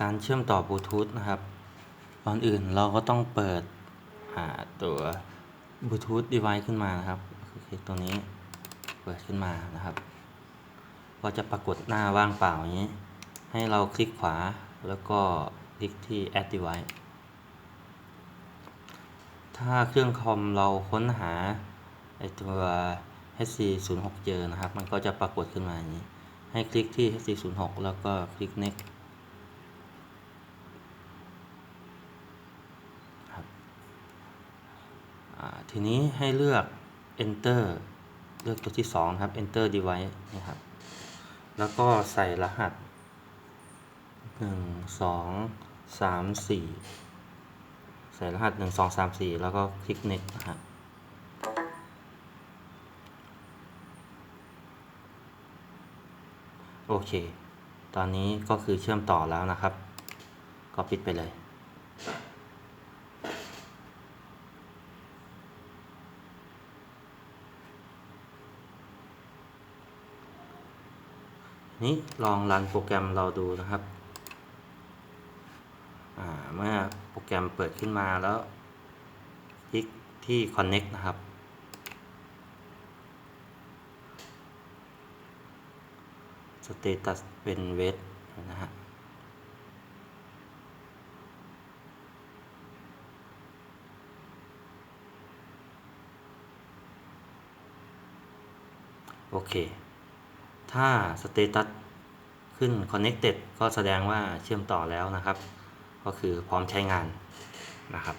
การเชื่อมต่อบลูทูธนะครับ ก่อนอื่นเราก็ต้องเปิดอ่าตัวบลูทูธ device ขึ้นมานะครับคือคลิกตัวนี้เปิดขึ้นมานะครับ ก็จะปรากฏหน้าว่างเปล่าอย่างนี้ ให้เราคลิกขวาแล้วก็คลิกที่ add device ถ้าเครื่องคอมเราค้นหาไอตัว HC 0 6 เจอนะครับ มันก็จะปรากฏขึ้นมาอย่างนี้ ให้คลิกที่ HC 0 6 แล้วก็คลิก next ครับอ่า ทีนี้ให้เลือก enter เลือกตัวที่2ครับ enter device นะครับ แล้วก็ใส่รหัส 1 2 3 4 ใส่รหัส 1 2 3 4 แล้วก็คลิก next นะครับโอเค ตอนนี้ก็คือเชื่อมต่อแล้วนะครับ ก็ปิดไปเลย นี้ลองรันโปรแกรมเราดูนะครับเมื่อโปรแกรมเปิดขึ้นมาแล้วคลิกที่ connect นะครับสเตตัสเป็นเวทนะฮะโอเค ถ้าสเตตัสขึ้น connected ก็แสดงว่าเชื่อมต่อแล้วนะครับ ก็คือพร้อมใช้งานนะครับ